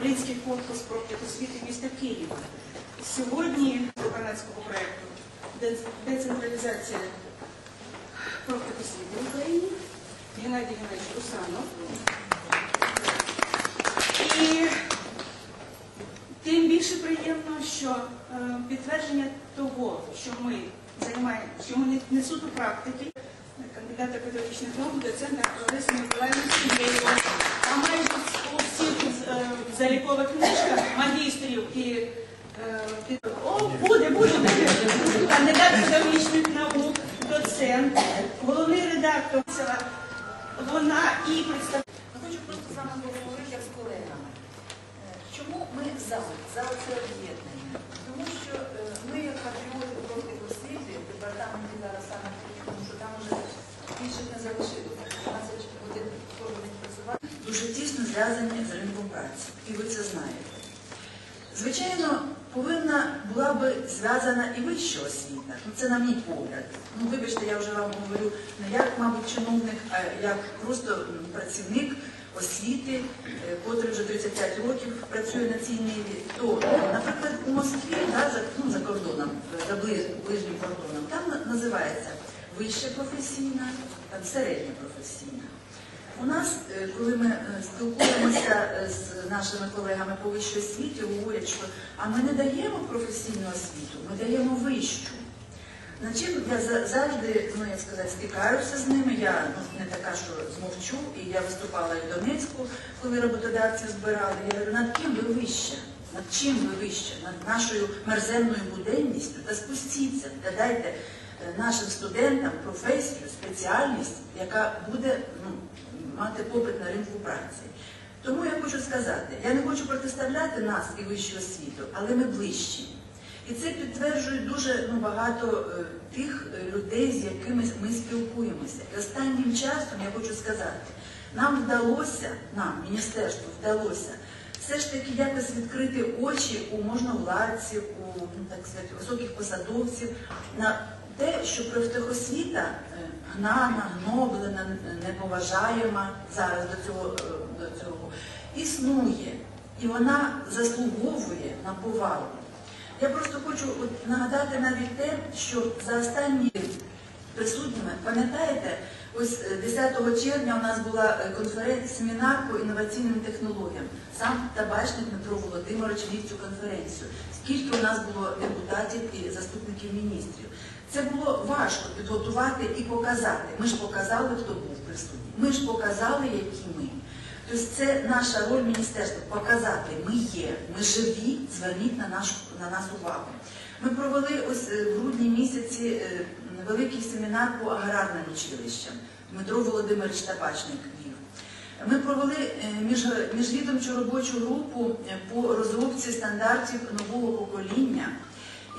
управлінський корпус профтехосвіти міста Києва. Сьогодні канадського проєкту «Де- децентралізація профтехосвіти в Україні Геннадій Геннадійович Русанов. І тим більше приємно, що е, підтвердження того, що ми займаємо, що ми не, суто практики, кандидата педагогічних наук, доцента Лариси Миколаївни Сергєєвої, а майже у всіх залікова книжка, магістрів і е, О, буде, буде, буде. Кандидат педагогічних наук, доцент, головний редактор. Вона і представляє. Хочу просто з вами поговорити з колегами. Е, Чому ми за? За це об'єднання? Тому що е, ми, як патріоти проти освіти, в департаменті зараз саме такі, тому що там вже більше не залишилося. 12 годин кожен працювати. Дуже тісно зв'язані з ринком праці. І ви це знаєте. Звичайно, повинна була би зв'язана і вища освіта. Ну, це на мій погляд. Ну, вибачте, я вже вам говорю не як, мабуть, чиновник, а як просто працівник освіти, е, котрий вже 35 років працює на цій ниві. То, наприклад, у Москві, да, за, ну, за кордоном, за ближнім кордоном, там називається вища професійна, там середня професійна. У нас, е, коли ми е, спілкуємося е, з нашими колегами по вищій освіті, говорять, що а ми не даємо професійну освіту, ми даємо вищу. Чим я завжди, ну як сказати, стикаюся з ними. Я ну, не така, що змовчу, і я виступала і в Донецьку, коли роботодавці збирали. Я говорю, над ким ви вище? Над чим ви вище? Над нашою мерзенною буденністю? Та спустіться, та дайте нашим студентам професію, спеціальність, яка буде ну, мати попит на ринку праці. Тому я хочу сказати, я не хочу протиставляти нас і вищу освіту, але ми ближчі. І це підтверджують дуже ну, багато е, тих е, людей, з якими ми спілкуємося. І останнім часом я хочу сказати, нам вдалося, нам, міністерству, вдалося все ж таки якось відкрити очі у можновладців, у ну, так сказати, високих посадовців на те, що профтехосвіта е, гнана, гноблена, неповажаєма зараз до цього, е, до цього існує. І вона заслуговує на повагу. Я просто хочу нагадати навіть те, що за останні присутніми, пам'ятаєте, ось е, 10 червня у нас була е, конференція, семінар по інноваційним технологіям. Сам табачник Дмитро Володимирович вів цю конференцію. Скільки у нас було депутатів і заступників міністрів. Це було важко підготувати і показати. Ми ж показали, хто був присутній. Ми ж показали, які ми. Тобто це наша роль міністерства показати, ми є, ми живі, зверніть на, наш, на нас увагу. Ми провели ось е, в грудні місяці е, великий семінар по аграрним училищам. Дмитро Володимирович Табачник вів. Ми провели е, між- міжвідомчу робочу групу по розробці стандартів нового покоління.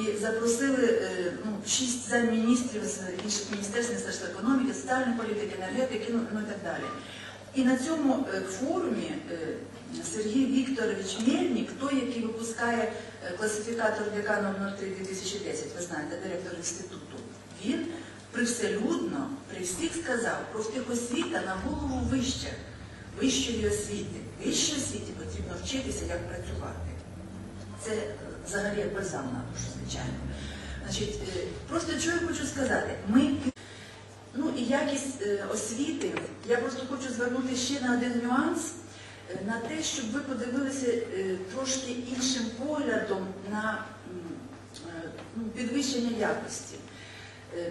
І запросили е, ну, шість замміністрів з інших міністерств, Міністерства економіки, соціальної політики, енергетики, ну, ну і так далі. І на цьому е, форумі е, Сергій Вікторович Мельник, той, який випускає класифікатор декану 03-2010, ви знаєте, директор інституту, він привселюдно при всіх сказав, профтехосвіта на голову вища, вищої освіти. Вищій освіті потрібно вчитися, як працювати. Це взагалі бальзам на душу, звичайно. Значить, е, просто що я хочу сказати, ми Ну і якість е, освіти. Я просто хочу звернути ще на один нюанс, е, на те, щоб ви подивилися трошки іншим поглядом на ну, підвищення якості.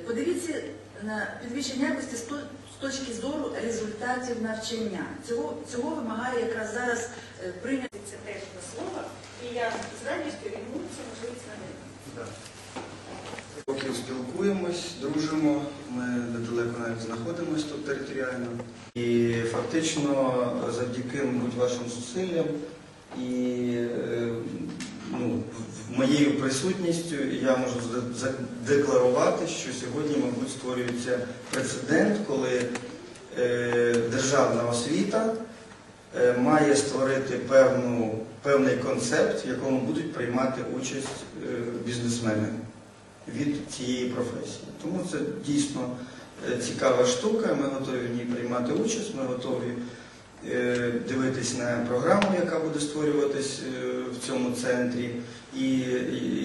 Подивіться на підвищення якості з то- з точки зору результатів навчання. Цього, цього вимагає якраз зараз прийняти Це теж до слова, і я з радістю візьму цю можливість на. Да. Років спілкуємось, дружимо, ми недалеко навіть знаходимося тут територіально. І фактично завдяки мабуть, вашим зусиллям і е, ну, моєю присутністю я можу задекларувати, що сьогодні, мабуть, створюється прецедент, коли е, державна освіта е, має створити певну, певний концепт, в якому будуть приймати участь е, бізнесмени від цієї професії. Тому це дійсно е, цікава штука. Ми готові в ній приймати участь, ми готові е, дивитись на програму, яка буде створюватись в цьому центрі. І,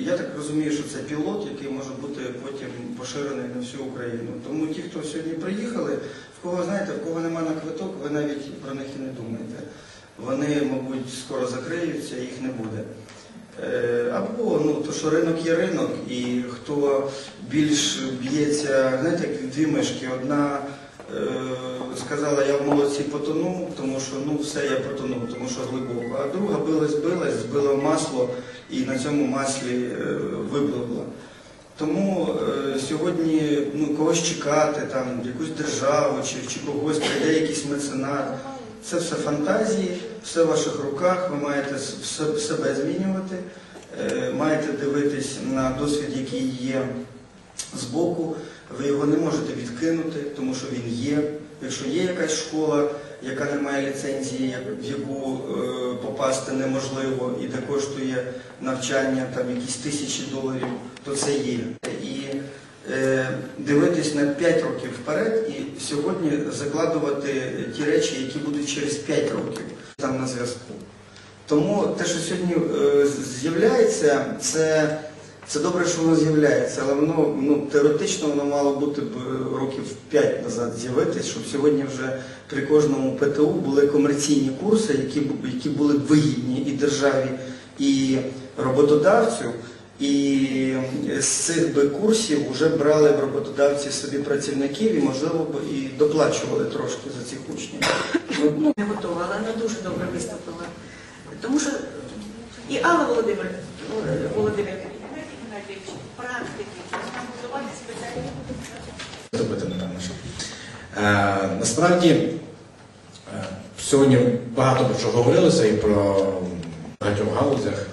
я так розумію, що це пілот, який може бути потім поширений на всю Україну. Тому ті, хто сьогодні приїхали, в кого знаєте, в кого нема на квиток, ви навіть про них і не думаєте. Вони, мабуть, скоро закриються, їх не буде. Е, Або ну, то, що ринок є ринок, і хто більш б'ється, знаєте, як дві мишки. Одна е, сказала, я в молодці потонув, тому що ну все, я потонув, тому що глибоко. А друга билась, билась, збила масло і на цьому маслі е, випливла. Тому е, сьогодні ну, когось чекати, там, якусь державу чи, чи когось, прийде якийсь меценат. Це все фантазії, все в ваших руках, ви маєте себе змінювати, е, маєте дивитись на досвід, який є збоку. Ви його не можете відкинути, тому що він є. Якщо є якась школа, яка не має ліцензії, в яку е, попасти неможливо і де коштує навчання там якісь тисячі доларів, то це є. Е, дивитись на 5 років вперед і сьогодні закладувати ті речі, які будуть через 5 років там на зв'язку. Тому те, що сьогодні е, з'являється, це, це добре, що воно з'являється, але воно ну, теоретично воно мало бути б е, років 5 назад з'явитись, щоб сьогодні вже при кожному ПТУ були комерційні курси, які, які були б вигідні і державі, і роботодавцю. І з цих би курсів вже брали б роботодавці собі працівників і, можливо, б і доплачували трошки за цих учнів. Ну, не готова, але вона дуже добре виступила. Тому що і Алла Володимир, Володимир Геннадійович, практики, можна спеціальні. Зробити, напевно, що. Е, насправді, е, сьогодні багато про що говорилося і про багатьох галузях,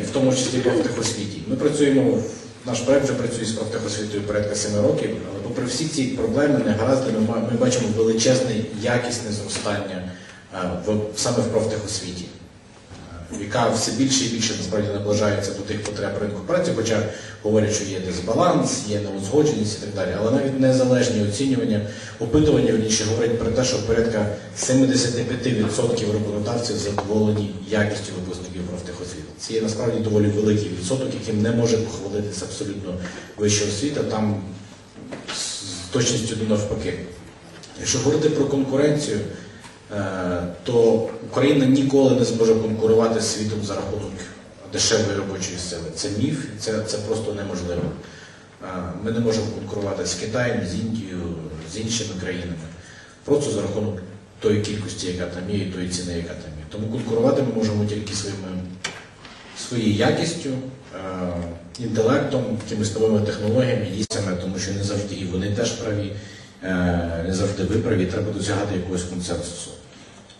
і в тому числі профтехосвіті. Ми працюємо, наш проект вже працює з профтехосвітою порядка 7 років, але попри всі ці проблеми, негаразди, ми, бачимо величезне якісне зростання е, саме в профтехосвіті яка все більше і більше насправді наближається до тих потреб ринку праці, хоча говорять, що є дисбаланс, є неузгодженість і так далі. Але навіть незалежні оцінювання, опитування вірніше говорять про те, що порядка 75% роботодавців задоволені якістю випускників профтехосвіти. Це є насправді доволі великий відсоток, яким не може похвалитися абсолютно вища освіта. Там з точністю до навпаки. Якщо говорити про конкуренцію, то Україна ніколи не зможе конкурувати з світом за рахунок дешевої робочої сили. Це міф, це, це просто неможливо. Е, Ми не можемо конкурувати з Китаєм, з Індією, з іншими країнами. Просто за рахунок тої кількості, яка там є, і тої ціни, яка там є. Тому конкурувати ми можемо тільки своїми, своєю якістю, е, інтелектом, якимись новими технологіями, дійсами, тому що не завжди і вони теж праві, е, не завжди ви праві, треба досягати якогось консенсусу.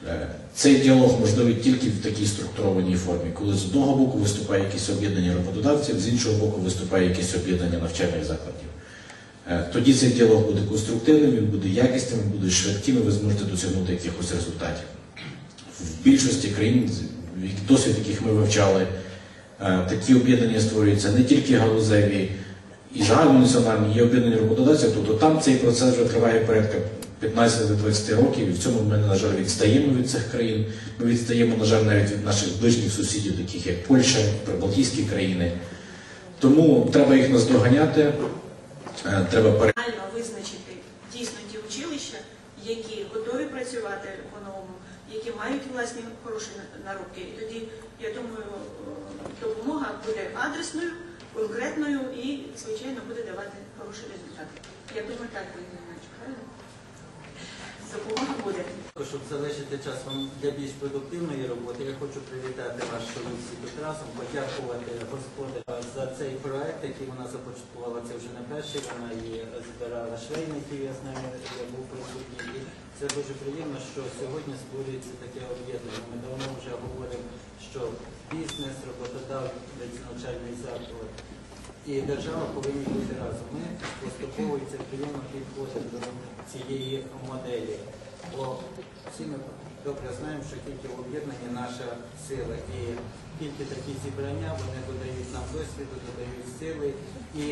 Е, Цей діалог можливий тільки в такій структурованій формі, коли з одного боку виступає якесь об'єднання роботодавців, з іншого боку виступає якесь об'єднання навчальних закладів. Е, Тоді цей діалог буде конструктивним, він буде якісним, він буде швидким, і ви зможете досягнути якихось результатів. В більшості країн, досвід яких ми вивчали, е, такі об'єднання створюються не тільки галузеві і загальнонаціональні, є об'єднання роботодавців, тобто там цей процес вже триває порядка 15-20 років, і в цьому ми, на жаль, відстаємо від цих країн. Ми відстаємо, на жаль, навіть від наших ближніх сусідів, таких як Польща, Прибалтійські країни. Тому треба їх наздоганяти, е, треба пере... Визначити дійсно ті училища, які готові працювати по-новому, які мають власні хороші наробки. І тоді, я думаю, допомога буде адресною, конкретною і, звичайно, буде давати хороші результати. Я думаю, так ви буде. Щоб залишити час вам для більш продуктивної роботи, я хочу привітати вас Олексій Петрасом, подякувати господарю за цей проект, який вона започаткувала. Це вже не перший, вона і збирала швейників, я знаю, я був присутній. І це дуже приємно, що сьогодні створюється таке об'єднання. Ми давно вже говоримо, що бізнес, роботодавець, навчальний заклад і держава повинні бути разом. Ми поступово і це приємно до цієї моделі. Бо всі ми добре знаємо, що тільки в об'єднанні наша сила. І тільки такі зібрання вони додають нам досвіду, додають сили і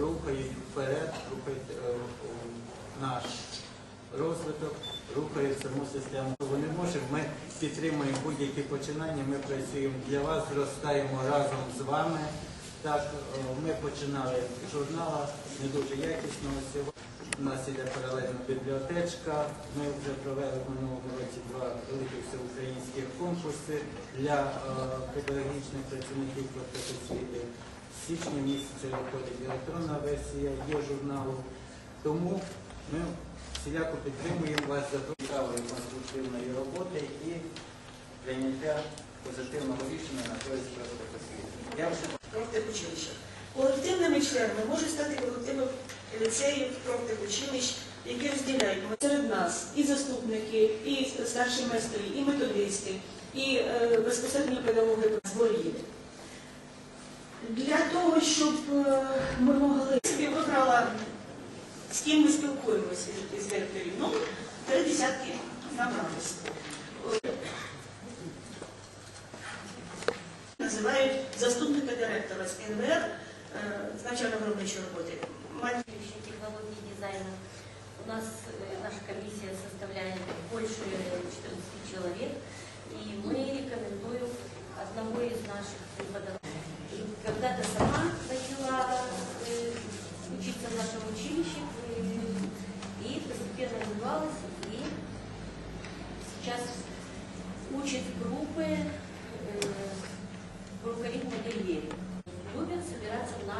рухають вперед, рухають е, наш розвиток, рухає саму систему. Бо не можемо, ми підтримуємо будь-які починання, ми працюємо для вас, зростаємо разом з вами. Так, е, ми починали з не дуже якісного сьогодні. У нас іде паралельно бібліотечка. Ми вже провели в минулому році два великих всеукраїнських конкурси для е, педагогічних працівників профтехосвіти. З січня місяця виходить електронна версія є журналу. Тому ми всіляко підтримуємо вас за цікавої конструктивної роботи і прийняття позитивного рішення на користь профтехосвіти. Дякую. профтехучилищах. Колективними членами можуть стати колективи ліцеїв, профтехучилищ, які розділяють серед нас і заступники, і старші майстри, і методисти, і е, безпосередньо педагоги зворів. Для того, щоб е, ми могли Я вибрала, з ким ми спілкуємося із директорів, ну, три десятки набралися. Називають заступника директора з НВР з навчально-виробничої роботи. Мать Следующие технологии дизайна. У нас э, наша комиссия составляет больше 14 человек, и мы рекомендуем одного из наших преподавателей. Когда-то сама начала э, учиться в нашем училище э, и постепенно развивалась, и сейчас учит группы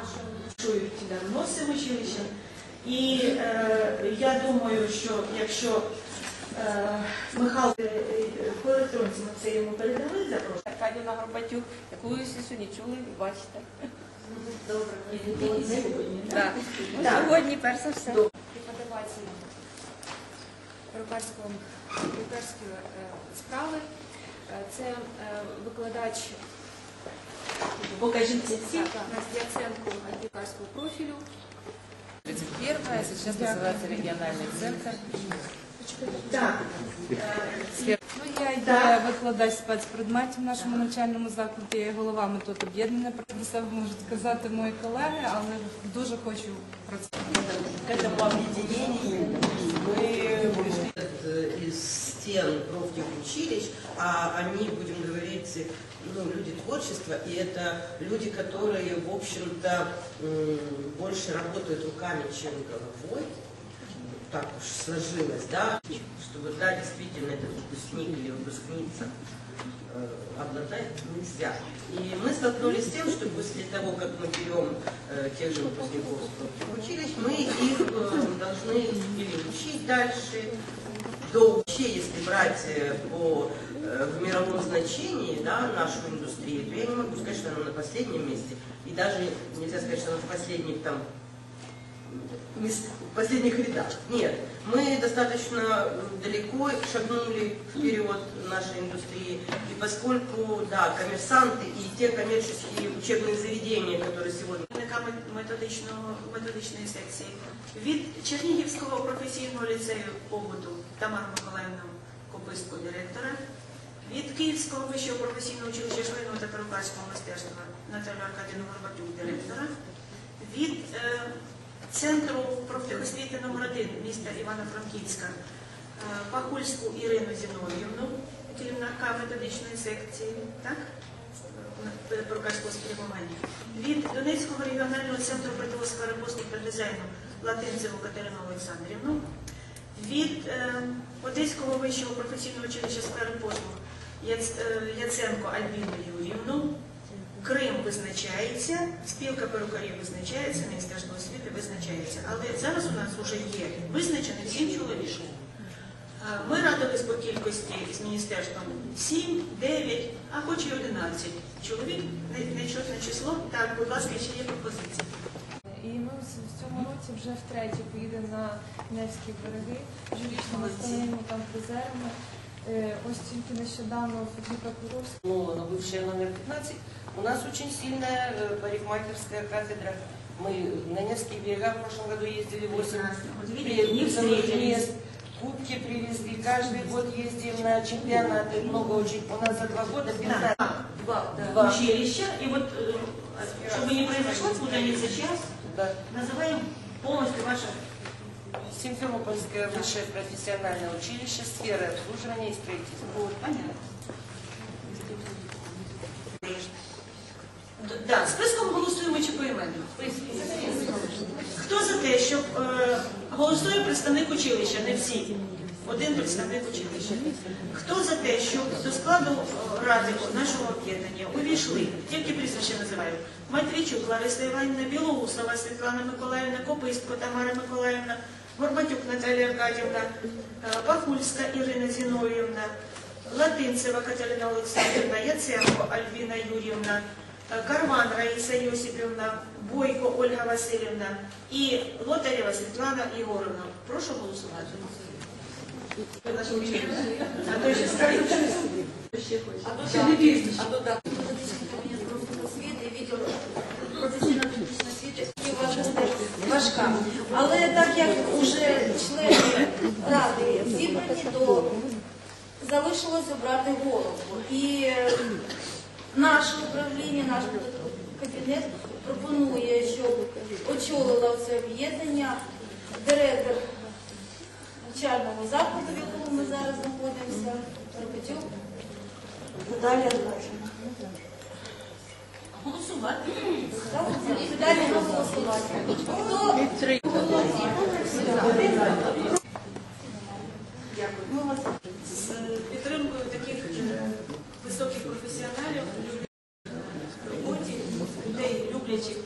нашем чують давно з цим училищем. І е, я думаю, що якщо е, Михайло е, е, по електронці ми це йому передали запрошення. Аркадівна Горбатюк, яку ви всі сьогодні чули і бачите. Так. Так. Сьогодні, перш за все. преподаватель е, справи. Е, Це е, викладач Покажіть ці всі. так, Настя Яценко перукарського профілю. 31 сейчас называется региональный центр. Так. Ну, я є Так. викладач спецпредметів в нашому навчальному закладі, я є голова метод об'єднання. Про себе можуть сказати мої колеги, але дуже хочу про це. к этому объединению мы пришли э, из стен профтехучилищ, а они, будем говорить, ну, люди творчества, и это люди, которые, в общем-то, больше работают руками, чем головой. Так уж сложилось, да, чтобы, да, действительно, этот выпускник или выпускница э, обладает нельзя. И мы столкнулись с тем, что после того, как мы берем э, тех же выпускников с училищ, мы их э, должны или учить дальше, до вообще, если брать э, по в мировом значении да, нашу индустрию, то я не могу сказать, что она на последнем месте. И даже нельзя сказать, что она в последних там мес- в последних рядах. Нет, мы достаточно далеко шагнули вперед нашей индустрии. И поскольку, да, коммерсанты и те коммерческие учебные заведения, которые сегодня Керівника методичного методичної секції від Чернігівського професійного ліцею побуту Тамару Миколаївну Кописку, директора, від Київського вищого професійного училища швейного та перукарського мистецтва Наталю Аркадівну Горбатюк, директора, від е, Центру профтехосвіти номер 1 міста Івано-Франківська е, Пахульську Ірину Зінов'ївну, керівника методичної секції, так? перукарського спрямування. Від Донецького регіонального центру притвоства послуг та дизайну Латинцеву Катерину Олександрівну, від е, Одеського вищого професійного училища сфери послуг е, Яценко Альбіну Юрівну. Крим визначається, спілка перукарів визначається, Міністерство освіти визначається. Але зараз у нас вже є визначених сім чоловік. Е, Ми радились по кількості з міністерством 7, 9, а хоч і 11 чоловік, не- нечутне число. Так, будь ласка, ще є пропозиції. І ми в цьому році вже втретє поїдемо на Невські береги, журічними станинами там призерами. Ось тільки нещодавно Куровська ну, на бывшая номер 15, у нас очень сильная парикмахерская кафедра. Мы на Невские берега в прошлом году ездили 8 Вот видите, не встретились. мест, кубки привезли, каждый год ездим на чемпионаты, много очень. У нас за два года 15. Два, Два. училища. И вот, э, чтобы не произошло путаница сейчас, Да. называем полностью ваше Симферопольское высшее профессиональное училище сферы обслуживания и строительства. Вот, понятно. Да, списком голосуємо чи поіменно? Хто за те, щоб е, голосує представник училища, не всі. Один представник училища. Хто за те, щоб до складу е, ради нашого об'єднання увійшли, тільки прізвище називаю, Матвійчук Лариса Іванівна, Білоусова Світлана Миколаївна, Копистко Тамара Миколаївна, Горбатюк Наталія Аркадівна, е, Пахульська Ірина Зіновіївна, Латинцева Катерина Олександрівна, Яценко Альбіна Юрівна, е, Карван Раїса Йосипівна, Бойко Ольга Васильівна і Лотарєва Світлана Єгоровна. Прошу голосувати. А то ще скажу, що ще не пізніше. освіти, відділ професійно-технічної освіти і важка. Але так як вже члени ради зібрані, то залишилось обрати голову. І е, наше управління, наш кабінет пропонує, щоб очолила це об'єднання директор навчального закладу, в якому ми зараз знаходимося, Робитюк Наталія Аркадівна. Голосувати. Далі. Ми з підтримкою таких е, високих професіоналів роботі, людей, люблячих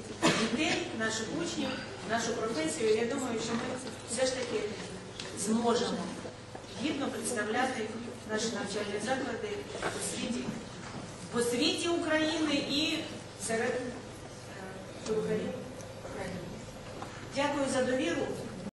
дітей, наших учнів, нашу професію. Я думаю, що ми все ж таки зможемо гідно представляти наші навчальні заклади у світі, по світі України і серед е, України. Дякую за довіру.